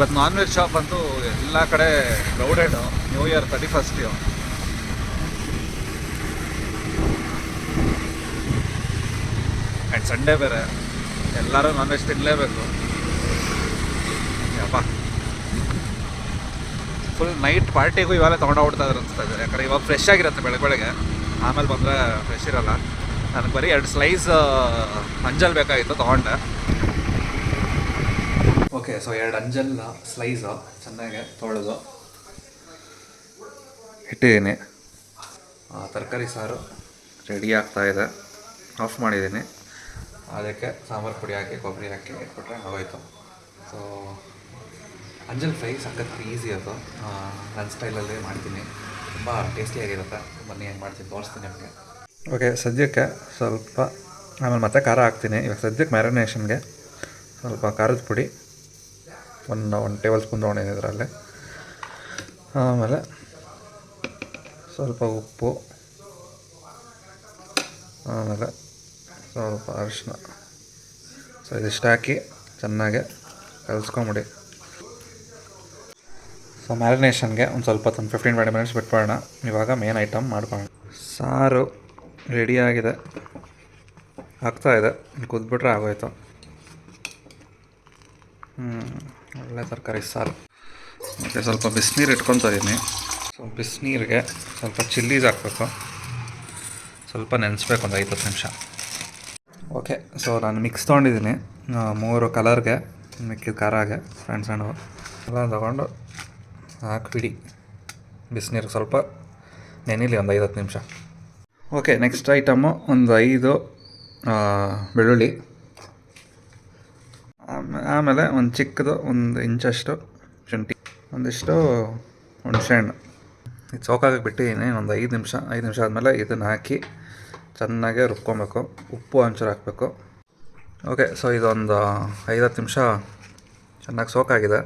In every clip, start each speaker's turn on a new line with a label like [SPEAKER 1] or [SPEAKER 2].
[SPEAKER 1] ಇವತ್ತು non veg shop ಅಂತೂ ಎಲ್ಲ ಕಡೆ crowded new year thirty first and Sunday ಬೇರೆ. ಎಲ್ಲರೂ ನಾನ್ ವೆಜ್ ತಿನ್ನಲೇಬೇಕು ಯಪ್ಪ. ಫುಲ್ ನೈಟ್ ಪಾರ್ಟಿಗೂ ಇವಾಗಲೇ ಹೋಗ್ತಾ ಇದ್ರು ಅನಿಸ್ತಾ ಇದ್ದಾರೆ ಯಾಕಂದರೆ ಇವಾಗ ಫ್ರೆಶ್ ಆಗಿರುತ್ತೆ ಬೆಳಗ್ಗೆ ಬೆಳಗ್ಗೆ. ಆಮೇಲೆ ಬಂದರೆ ಫ್ರೆಶ್ ಇರಲ್ಲ. ನನಗೆ ಬರೀ ಎರಡು ಸ್ಲೈಸ್ ಮಂಜಲ್ ಬೇಕಾಗಿತ್ತು ತೊಗೊಂಡೆ. ಓಕೆ ಸೊ ಎರಡು ಅಂಜಲ್ಲ ಸ್ಲೈಸು ಚೆನ್ನಾಗಿ ತೊಳೆದು ಇಟ್ಟಿದ್ದೀನಿ ತರಕಾರಿ ಸಾರು ರೆಡಿ ಆಗ್ತಾ ಇದೆ. ಆಫ್ ಮಾಡಿದ್ದೀನಿ. ಅದಕ್ಕೆ ಸಾಂಬಾರು ಪುಡಿ ಹಾಕಿ, ಕೊಬ್ಬರಿ ಹಾಕಿ ಇಟ್ಬಿಟ್ರೆ ಆಗೋಯ್ತು. ಸೊ ಅಂಜಲ್ ಫ್ರೈ ಸಖತ್ ಈಸಿ ಅದು. ನನ್ನ ಸ್ಟೈಲಲ್ಲಿ ಮಾಡ್ತೀನಿ. ತುಂಬ ಟೇಸ್ಟಿಯಾಗಿರುತ್ತೆ ಬನ್ನಿ ಹೆಂಗೆ ಮಾಡ್ತೀನಿ ತೋರಿಸ್ತೀನಿ ನಿಮಗೆ. ಓಕೆ ಸದ್ಯಕ್ಕೆ ಸ್ವಲ್ಪ ಆಮೇಲೆ ಮತ್ತೆ ಖಾರ ಹಾಕ್ತೀನಿ. ಇವಾಗ ಸದ್ಯಕ್ಕೆ ಮ್ಯಾರಿನೇಷನ್ಗೆ ಸ್ವಲ್ಪ ಖಾರದ ಪುಡಿ. ಒಂದು ಒನ್ ಟೇಬಲ್ ಸ್ಪೂನ್ ತೊಗೊಂಡಿದ್ದೀನಿ ಇದರಲ್ಲಿ ಆಮೇಲೆ ಸ್ವಲ್ಪ ಉಪ್ಪು, ಆಮೇಲೆ ಸ್ವಲ್ಪ ಅರಿಶಿನ ಸೊ ಇದಿಷ್ಟು ಹಾಕಿ ಚೆನ್ನಾಗೆ ಕಲಿಸ್ಕೊಂಬಿಡಿ. ಸೊ ಮ್ಯಾರಿನೇಷನ್ಗೆ ಒಂದು ಸ್ವಲ್ಪ ಒಂದು ಫಿಫ್ಟೀನ್ ಟ್ವೆಂಟಿ ಮಿನಿಟ್ಸ್ ಬಿಟ್ಬಿಡೋಣ. ಇವಾಗ ಮೇನ್ ಐಟಮ್ ಮಾಡ್ಕೊಳ್ಳೋಣ. ಸಾರು ರೆಡಿಯಾಗಿದೆ ಆಗ್ತಾ ಇದೆ. ಕುದ್ಬಿಟ್ರೆ ಆಗೋಯ್ತು. ಹ್ಞೂ ಒಳ್ಳೆ ತರಕಾರಿ ಸಾರು. ಮತ್ತು ಸ್ವಲ್ಪ ಬಿಸಿನೀರು ಇಟ್ಕೊತಾ ಇದ್ದೀನಿ ಸೊ ಬಿಸಿನೀರಿಗೆ ಸ್ವಲ್ಪ ಚಿಲ್ಲೀಸ್ ಹಾಕಬೇಕು. ಸ್ವಲ್ಪ ನೆನೆಸ್ಬೇಕು ಒಂದು ಐದು ಹತ್ತು ನಿಮಿಷ. ಓಕೆ ಸೊ ನಾನು ಮಿಕ್ಸ್ ತೊಗೊಂಡಿದ್ದೀನಿ ಮೂರು ಕಲರ್ಗೆ ಮಿಕ್ಕಿದ ಖಾರಾಗೆ ಸಣ್ಣ ಸಣ್ಣವು. ಎಲ್ಲ ತಗೊಂಡು ಹಾಕ್ಬಿಡಿ. ಬಿಸಿನೀರಿಗೆ ಸ್ವಲ್ಪ ನೆನಿಲಿ ಒಂದು ಐದು ಹತ್ತು ನಿಮಿಷ. ಓಕೆ ನೆಕ್ಸ್ಟ್ ಐಟಮ್ಮು ಒಂದು ಐದು ಬೆಳ್ಳುಳ್ಳಿ. ಆಮೇಲೆ ಒಂದು ಚಿಕ್ಕದು, ಒಂದು ಇಂಚಷ್ಟು ಶುಂಠಿ, ಒಂದಿಷ್ಟು ಹುಣಸೆಹಣ್ಣು. ಇದು ಸೋಕಾಗಕ್ಕೆ ಬಿಟ್ಟಿದ್ದೀನಿ ಒಂದು ಐದು ನಿಮಿಷ ಐದು ನಿಮಿಷ ಆದಮೇಲೆ ಇದನ್ನು ಹಾಕಿ ಚೆನ್ನಾಗೆ ರುಬ್ಕೊಬೇಕು. ಉಪ್ಪು ಒಂಚೂರು ಹಾಕಬೇಕು. ಓಕೆ, ಸೊ ಇದೊಂದು ಐದತ್ತು ನಿಮಿಷ ಚೆನ್ನಾಗಿ ಸೋಕಾಗಿದೆ.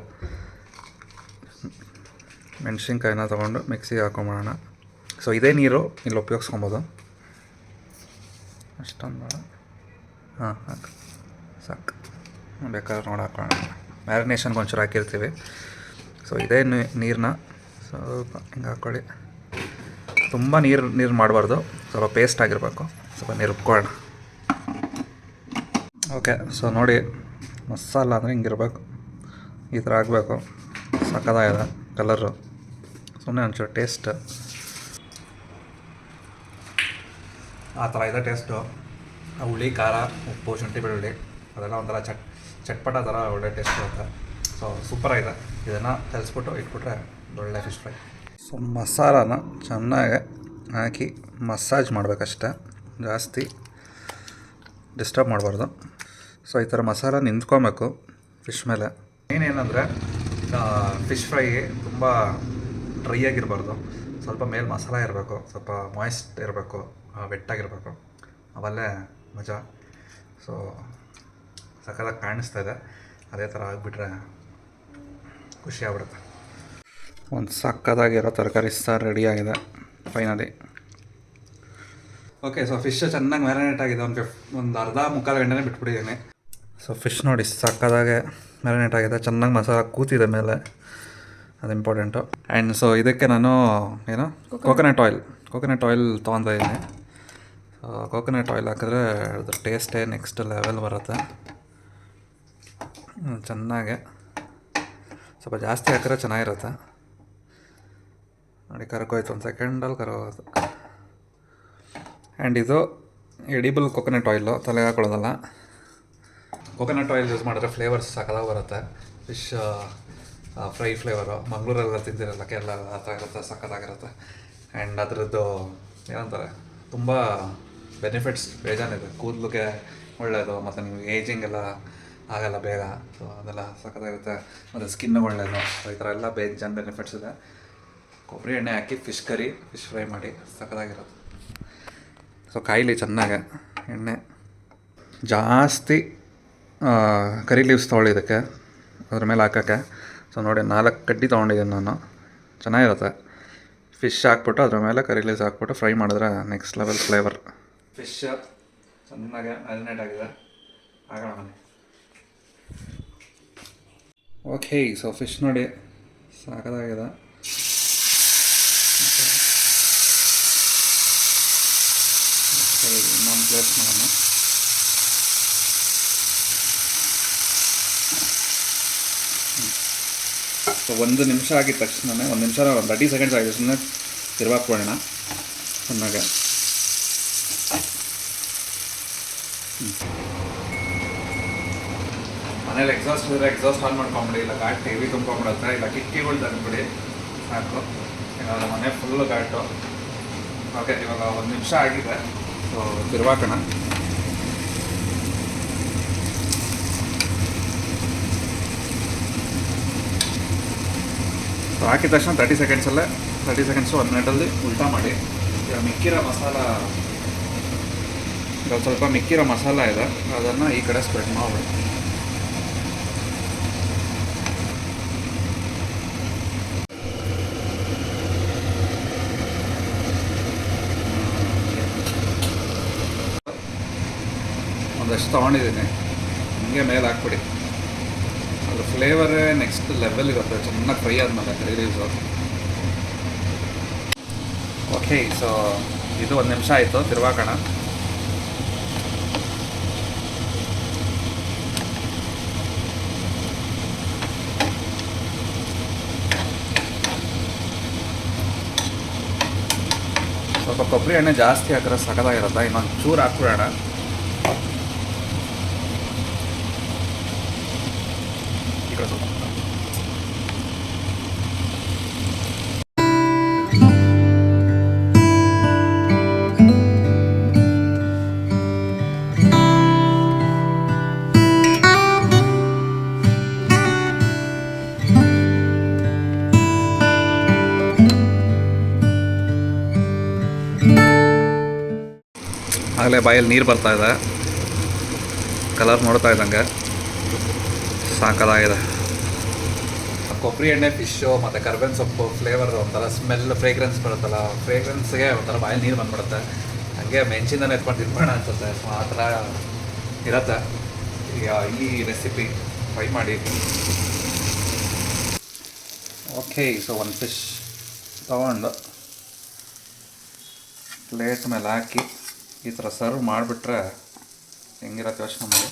[SPEAKER 1] ಮೆಣಸಿನ್ಕಾಯಿನ ತೊಗೊಂಡು ಮಿಕ್ಸಿಗೆ ಹಾಕೊಂಬಿಡೋಣ ಸೊ ಇದೇ ನೀರು ಇಲ್ಲಿ ಉಪಯೋಗಿಸ್ಕೊಬೋದು. ಅಷ್ಟೊಂದು ಬೇಡ ಹಾಂ, ಹಾಕಿ. ಸಾಕು. ಬೇಕಾದ್ರೆ ನೋಡಿ ಹಾಕೋಣ ಮ್ಯಾರಿನೇಷನ್ಗೆ ಒಂಚೂರು ಹಾಕಿರ್ತೀವಿ. ಸೊ ಇದೇ ನೀರನ್ನ ಸ್ವಲ್ಪ ಹಿಂಗೆ ಹಾಕ್ಕೊಳ್ಳಿ ತುಂಬ ನೀರು ನೀರು ಮಾಡಬಾರ್ದು. ಸ್ವಲ್ಪ ಪೇಸ್ಟ್ ಆಗಿರಬೇಕು. ಸ್ವಲ್ಪ ನೀರು ಉಪ್ಕೊಳ್ಳೋಣ ಓಕೆ ಸೊ ನೋಡಿ, ಮಸಾಲ ಅಂದರೆ ಹಿಂಗಿರ್ಬೇಕು ಈ ಥರ ಆಗಬೇಕು ಸಕ್ಕದಾಗಿದೆ ಕಲರು. ಸುಮ್ಮನೆ ಒಂಚೂರು ಟೇಸ್ಟ್ ಆ ಥರ ಇದೆ ಟೇಸ್ಟು ಹುಳಿ, ಖಾರ, ಉಪ್ಪು, ಶುಂಠಿ, ಬೆಳ್ಳುಳ್ಳಿ. ಅದೆಲ್ಲ ಒಂಥರ ಚಟ್ ಚಟ್ಪಟ ಥರ ಒಳ್ಳೆ ಟೇಸ್ಟ್ ಬರುತ್ತೆ. ಸೊ ಸೂಪರಾಗಿದೆ ಇದನ್ನು ಕಲಿಸ್ಬಿಟ್ಟು ಇಟ್ಬಿಟ್ರೆ ಒಳ್ಳೆ ಫಿಶ್ ಫ್ರೈ ಸೊ ಮಸಾಲಾನ ಚೆನ್ನಾಗಿ ಹಾಕಿ ಮಸಾಜ್ ಮಾಡಬೇಕಷ್ಟೆ. ಜಾಸ್ತಿ ಡಿಸ್ಟರ್ಬ್ ಮಾಡಬಾರ್ದು. ಸೊ ಈ ಥರ ಮಸಾಲ ನಿಂತ್ಕೊಬೇಕು ಫಿಶ್ ಮೇಲೆ. ಏನೇನಂದರೆ ಫಿಶ್ ಫ್ರೈ ತುಂಬ ಡ್ರೈ ಆಗಿರಬಾರ್ದು. ಸ್ವಲ್ಪ ಮೇಲೆ ಮಸಾಲ ಇರಬೇಕು. ಸ್ವಲ್ಪ ಮಾಯ್ಸ್ಟ್ ಇರಬೇಕು. ವೆಟ್ಟಾಗಿರಬೇಕು ಅವಲ್ಲೇ ಮಜಾ. ಸೊ ಸಕ್ಕತ್ತಾಗಿ ಕಾಣಿಸ್ತಾ ಇದೆ. ಅದೇ ಥರ ಆಗಿಬಿಟ್ರೆ ಖುಷಿ ಆಗ್ಬಿಡುತ್ತೆ. ಒಂದು ಸಕ್ಕದಾಗಿರೋ ತರಕಾರಿ ಸಾರು ರೆಡಿಯಾಗಿದೆ ಫೈನಲಿ ಓಕೆ ಸೊ ಫಿಶ್ ಚೆನ್ನಾಗಿ ಮ್ಯಾರಿನೇಟ್ ಆಗಿದೆ. ಒಂದು ಫಿಫ್ ಒಂದು ಅರ್ಧ ಮುಕ್ಕಾಲು ಗಂಟೆನೇ ಬಿಟ್ಬಿಟ್ಟಿದ್ದೀನಿ. ಸೊ ಫಿಶ್ ನೋಡಿ ಸಕ್ಕದಾಗೆ ಮ್ಯಾರಿನೇಟ್ ಆಗಿದೆ. ಚೆನ್ನಾಗಿ ಮಸಾಲ ಕೂತಿದೆ ಮೇಲೆ. ಅದು ಇಂಪಾರ್ಟೆಂಟು ಆ್ಯಂಡ್ ಸೊ ಇದಕ್ಕೆ ನಾನು ಏನು? ಕೋಕೋನಟ್ ಆಯಿಲ್ ಕೋಕೋನಟ್ ಆಯಿಲ್ ತೊಗೊತಾ ಇದ್ದೀನಿ ಸೊ ಕೋಕೋನಟ್ ಆಯಿಲ್ ಹಾಕಿದ್ರೆ ಅದ್ರ ಟೇಸ್ಟೇ ನೆಕ್ಸ್ಟ್ ಲೆವೆಲ್ ಬರುತ್ತೆ. ಚೆನ್ನಾಗೆ. ಸ್ವಲ್ಪ ಜಾಸ್ತಿ ಹಾಕಿದ್ರೆ ಚೆನ್ನಾಗಿರುತ್ತೆ. ನೋಡಿ, ಕರ್ಕೋಯ್ತು ಒಂದು ಸೆಕೆಂಡಲ್ಲಿ ಕರೋದು ಆ್ಯಂಡ್ ಇದು ಎಡಿಬಲ್ ಕೊಕೊನಟ್ ಆಯಿಲು ತಲೆ ಹಾಕೊಳ್ಳೋದಲ್ಲ. ಕೊಕೊನಟ್ ಆಯಿಲ್ ಯೂಸ್ ಮಾಡಿದ್ರೆ ಫ್ಲೇವರ್ಸ್ ಸಕಲಾಗಿ ಬರುತ್ತೆ. ಫಿಶ್ ಫ್ರೈ ಫ್ಲೇವರು ಮಂಗಳೂರೆಲ್ಲ ತಿಂದಿರಲ್ಲ ಕೇರಳ ಆ ಥರ ಇರುತ್ತೆ ಸಕ್ಕತ್ತಾಗಿರುತ್ತೆ ಆ್ಯಂಡ್ ಅದರದ್ದು, ಏನಂತಾರೆ, ತುಂಬ ಬೆನಿಫಿಟ್ಸ್ ಬೇಜಾನಿದೆ ಕೂದಲಿಗೆ ಒಳ್ಳೆಯದು ಮತ್ತು ನೀವು ಏಜಿಂಗ್ ಎಲ್ಲ ಆಗಲ್ಲ, ಬೇಗ. ಸೊ ಅದೆಲ್ಲ ಸಖತ್ತಾಗಿರುತ್ತೆ ಮತ್ತು ಸ್ಕಿನ್ ಒಳ್ಳೆಯದು ಸೊ ಈ ಥರ ಎಲ್ಲ ಬೇಜಾನ್ ಬೆನಿಫಿಟ್ಸ್ ಇದೆ. ಕೊಬ್ಬರಿ ಎಣ್ಣೆ ಹಾಕಿ ಫಿಶ್ ಕರಿ ಫಿಶ್ ಫ್ರೈ ಮಾಡಿ. ಸಕ್ಕತ್ತಾಗಿರುತ್ತೆ ಸೊ ಕಾಯಿಲಿ ಚೆನ್ನಾಗೆ. ಎಣ್ಣೆ. ಜಾಸ್ತಿ ಕರಿ ಲೀವ್ಸ್ ತೊಗೊಳ್ಳಿದ್ದಕ್ಕೆ ಅದ್ರ ಮೇಲೆ ಹಾಕೋಕ್ಕೆ. ಸೊ ನೋಡಿ, ನಾಲ್ಕು ಕಡ್ಡಿ ತೊಗೊಂಡಿದ್ದೀನಿ ನಾನು. ಚೆನ್ನಾಗಿರುತ್ತೆ. ಫಿಶ್ ಹಾಕ್ಬಿಟ್ಟು ಅದ್ರ ಮೇಲೆ ಕರಿ ಲೀವ್ಸ್ ಹಾಕ್ಬಿಟ್ಟು ಫ್ರೈ ಮಾಡಿದ್ರೆ ನೆಕ್ಸ್ಟ್ ಲೆವೆಲ್ ಫ್ಲೇವರ್ ಫಿಶ್ ಚೆನ್ನಾಗೆ ಮ್ಯಾರಿನೇಟ್ ಆಗಿದೆ. ಬನ್ನಿ. ಓಕೆ ಸೊ ಫಿಶ್ ನೋಡಿ. ಸಾಕದಾಗಿದೆ. ನನ್ ಪ್ಲೇಸ್ ಮಾಡೋಣ ಸೊ ಒಂದು ನಿಮಿಷ ಆಗಿದ ತಕ್ಷಣನೇ, ಒಂದು ನಿಮಿಷ ಒಂದು ತರ್ಟಿ ಸೆಕೆಂಡ್ಸ್ ಆಗಿದೆ ಸುಮ್ಮನೆ ತಿರುವಾಕ್ಬಿಡೋಣ ಚೆನ್ನಾಗೆ. ಮನೇಲಿ ಎಕ್ಸಾಸ್ಟ್ ಇದ್ರೆ ಎಕ್ಸಾಸ್ಟ್ ಆನ್ ಮಾಡ್ಕೊಂಬಿಡಿ, ಇಲ್ಲ ಘಾಟ್ ಹೆವಿ ತುಂಬ್ಕೊಂಬಿಡುತ್ತೆ ಇಲ್ಲ, ಕಿಟಕಿಗಳು ತಂದ್ಬಿಡಿ, ಸಾಕು. ಏನಾದ್ರೂ ಮನೆ ಫುಲ್ಲು ಘಾಟು ಓಕೆ ಇವಾಗ ಒಂದು ನಿಮಿಷ ಆಗಿದೆ. ಸೊ ತಿರುವಾಕೋಣ ಸೊ ಹಾಕಿದ ತಕ್ಷಣ ತರ್ಟಿ ಸೆಕೆಂಡ್ಸಲ್ಲೇ ತರ್ಟಿ ಸೆಕೆಂಡ್ಸು ಒಂದು ಮಿನಿಟಲ್ಲಿ ಉಲ್ಟಾ ಮಾಡಿ. ಈಗ ಮಿಕ್ಕಿರೋ ಮಸಾಲ ಸ್ವಲ್ಪ ಮಿಕ್ಕಿರೋ ಮಸಾಲ ಇದೆ. ಅದನ್ನು ಈ ಕಡೆ ಸ್ಪ್ರೆಡ್ ಮಾಡಿ ಒಂದಷ್ಟು ತೊಗೊಂಡಿದ್ದೀನಿ. ಹಿಂಗೆ ಮೇಲೆ ಹಾಕ್ಬಿಡಿ. ಅದ್ರ ಫ್ಲೇವರೇ ನೆಕ್ಸ್ಟ್ ಲೆವೆಲ್ ಇರುತ್ತೆ. ಚೆನ್ನಾಗಿ ಫ್ರೈ ಆದಮೇಲೆ ಕರಿ ಲೀವ್ಸು ಓಕೆ ಸೊ ಇದು ಒಂದು ನಿಮಿಷ ಆಯಿತು. ತಿರುವಾಕಣ ಸ್ವಲ್ಪ ಕೊಬ್ಬರಿ ಎಣ್ಣೆ ಜಾಸ್ತಿ ಹಾಕಿದ್ರೆ ಸಕದಾಗಿರುತ್ತೆ ಇನ್ನೊಂದು ಚೂರು ಹಾಕ್ಬಿಡೋಣ. ಆಗಲೇ ಬಾಯಲ್ಲಿ ನೀರು ಬರ್ತಾ ಇದೆ. ಕಲರ್ ನೋಡ್ತಾ ಇದ್ದಂಗೆ. ಸಾಕದಾಗಿದೆ ಕೊಬ್ಬರಿ ಎಣ್ಣೆ ಫಿಶ್ಶು ಮತ್ತು ಕರ್ಬೇವಿನ ಸೊಪ್ಪು ಫ್ಲೇವರ್ ಒಂಥರ ಸ್ಮೆಲ್ ಫ್ರೇಗ್ರೆನ್ಸ್ ಬರುತ್ತಲ್ಲ ಫ್ರೇಗ್ರೆನ್ಸ್ಗೆ ಒಂಥರ ಬಾಯಲ್ಲಿ ನೀರು ಬಂದ್ಬಿಡುತ್ತೆ. ಹಾಗೆ ಮೆಣಸಿಂದನೇ ಎತ್ಕೊಂಡು ತಿನ್ಬೋಣ ಅನ್ಸುತ್ತೆ. ಸೊ ಆ ಥರ ಇರತ್ತೆ. ಈ ರೆಸಿಪಿ ಟ್ರೈ ಮಾಡಿ. ಓಕೆ ಸೊ ಒಂದು ಫಿಶ್ ತಗೊಂಡು ಪ್ಲೇಟ್ ಮೇಲೆ ಹಾಕಿ. ಈ ಥರ ಸರ್ವ್ ಮಾಡಿಬಿಟ್ರೆ ಹೆಂಗಿರತ್ತೆ ಯೋಚನೆ ಮಾಡಿ.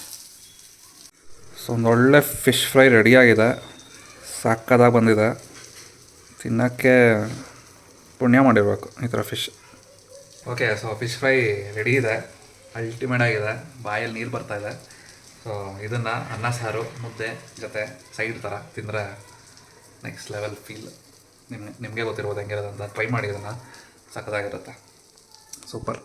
[SPEAKER 1] ಸೊ ಒಂದು ಒಳ್ಳೆ ಫಿಶ್ ಫ್ರೈ ರೆಡಿಯಾಗಿದೆ ಸಾಕದಾಗಿ ಬಂದಿದೆ. ತಿನ್ನೋಕ್ಕೆ ಪುಣ್ಯ ಮಾಡಿರಬೇಕು ಈ ಥರ fish okay so fish fry ready ಇದೆ. ಅಲ್ಟಿಮೇಟ್ ಆಗಿದೆ. ಬಾಯಲ್ಲಿ ನೀರು ಬರ್ತಾ ಇದೆ. ಸೊ ಇದನ್ನು ಅನ್ನ ಸಾರು ಮುದ್ದೆ ಜೊತೆ ಸೈಡ್ ಥರ ತಿಂದರೆ ನೆಕ್ಸ್ಟ್ ಲೆವೆಲ್ ಫೀಲ್ ನಿಮ್ಗೆ ನಿಮಗೆ ಗೊತ್ತಿರ್ಬೋದು ಹೆಂಗಿರೋದಂತ ಅಂತ. ಟ್ರೈ ಮಾಡಿ ಇದನ್ನು. ಸಖತ್ತಾಗಿರುತ್ತೆ ಸೂಪರ್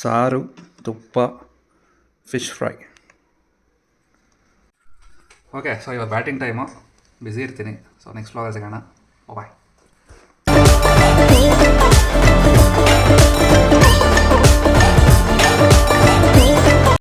[SPEAKER 1] ಸಾರು, ತುಪ್ಪ ಫಿಶ್ ಫ್ರೈ ಓಕೆ ಸೊ ಇವಾಗ ಬ್ಯಾಟಿಂಗ್ ಟೈಮು ಬ್ಯುಸಿ ಇರ್ತೀನಿ. ಸೊ ನೆಕ್ಸ್ಟ್ ವ್ಲಾಗ್ ಸಿಗೋಣ. ಬಾಯ್